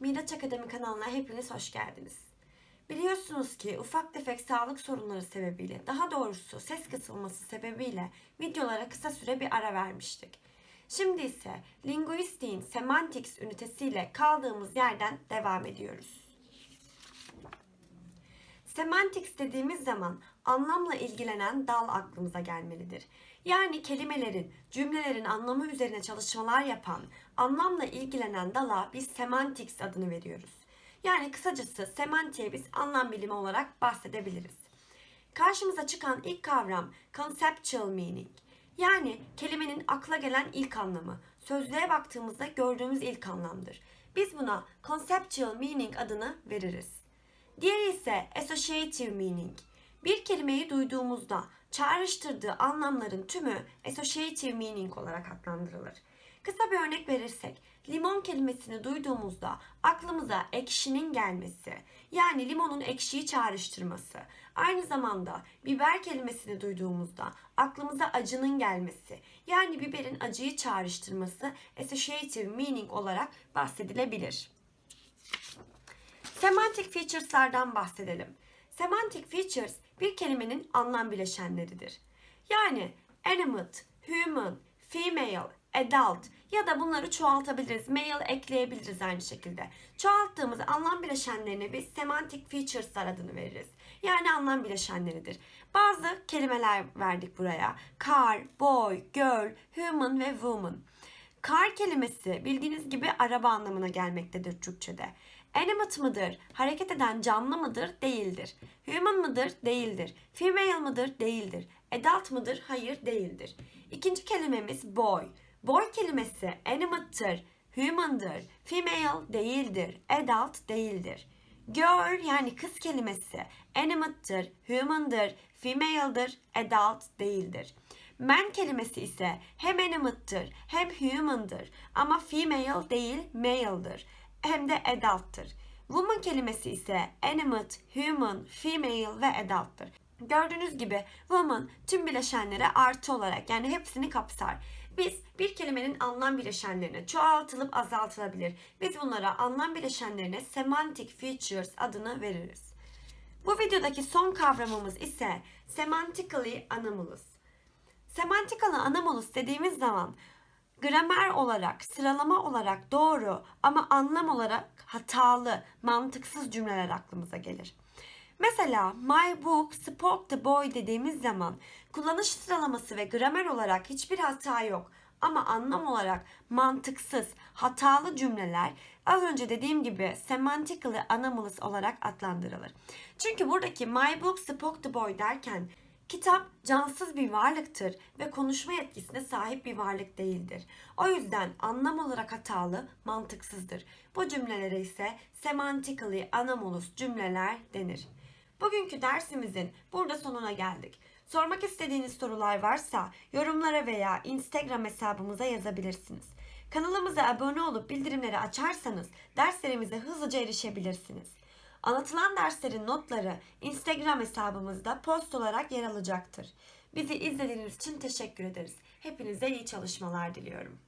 Miraç Akademi kanalına hepiniz hoş geldiniz. Biliyorsunuz ki ufak tefek sağlık sorunları sebebiyle, daha doğrusu ses kısılması sebebiyle videolara kısa süre bir ara vermiştik. Şimdi ise linguistiğin semantics ünitesiyle kaldığımız yerden devam ediyoruz. Semantics dediğimiz zaman anlamla ilgilenen dal aklımıza gelmelidir. Yani kelimelerin, cümlelerin anlamı üzerine çalışmalar yapan, anlamla ilgilenen dala biz semantics adını veriyoruz. Yani kısacası semantiğe biz anlam bilimi olarak bahsedebiliriz. Karşımıza çıkan ilk kavram conceptual meaning. Yani kelimenin akla gelen ilk anlamı. Sözlüğe baktığımızda gördüğümüz ilk anlamdır. Biz buna conceptual meaning adını veririz. Diğeri ise associative meaning. Bir kelimeyi duyduğumuzda çağrıştırdığı anlamların tümü associative meaning olarak adlandırılır. Kısa bir örnek verirsek, limon kelimesini duyduğumuzda aklımıza ekşinin gelmesi, yani limonun ekşiyi çağrıştırması. Aynı zamanda biber kelimesini duyduğumuzda aklımıza acının gelmesi, yani biberin acıyı çağrıştırması associative meaning olarak bahsedilebilir. Semantic features'lardan bahsedelim. Semantic features bir kelimenin anlam bileşenleridir. Yani animate, human, female, adult ya da bunları çoğaltabiliriz. Male ekleyebiliriz aynı şekilde. Çoğalttığımız anlam bileşenlerine biz semantic features'lar adını veririz. Yani anlam bileşenleridir. Bazı kelimeler verdik buraya. Car, boy, girl, human ve woman. Car kelimesi bildiğiniz gibi araba anlamına gelmektedir Türkçe'de. Animate mıdır? Hareket eden canlı mıdır? Değildir. Human mıdır? Değildir. Female mıdır? Değildir. Adult mıdır? Hayır değildir. İkinci kelimemiz boy. Boy kelimesi animate'dır, human'dır, female değildir, adult değildir. Girl yani kız kelimesi animate'dır, human'dır, female'dır, adult değildir. Man kelimesi ise hem animate'dır hem human'dır ama female değil male'dır hem de adult'tır. Woman kelimesi ise animate, human, female ve adult'tır. Gördüğünüz gibi woman tüm bileşenlere artı olarak yani hepsini kapsar. Biz bir kelimenin anlam bileşenlerine çoğaltılıp azaltılabilir. Biz bunlara anlam bileşenlerine semantic features adını veririz. Bu videodaki son kavramımız ise semantically anomalous. Semantically anomalous dediğimiz zaman gramer olarak, sıralama olarak doğru ama anlam olarak hatalı, mantıksız cümleler aklımıza gelir. Mesela my book spoke the boy dediğimiz zaman kullanış sıralaması ve gramer olarak hiçbir hata yok. Ama anlam olarak mantıksız, hatalı cümleler az önce dediğim gibi semantically anomalous olarak adlandırılır. Çünkü buradaki my book spoke the boy derken Kitap cansız bir varlıktır ve konuşma yetkisine sahip bir varlık değildir. O yüzden anlam olarak hatalı, mantıksızdır. Bu cümlelere ise semantically anomalous cümleler denir. Bugünkü dersimizin burada sonuna geldik. Sormak istediğiniz sorular varsa yorumlara veya Instagram hesabımıza yazabilirsiniz. Kanalımıza abone olup bildirimleri açarsanız derslerimize hızlıca erişebilirsiniz. Anlatılan derslerin notları Instagram hesabımızda post olarak yer alacaktır. Bizi izlediğiniz için teşekkür ederiz. Hepinize iyi çalışmalar diliyorum.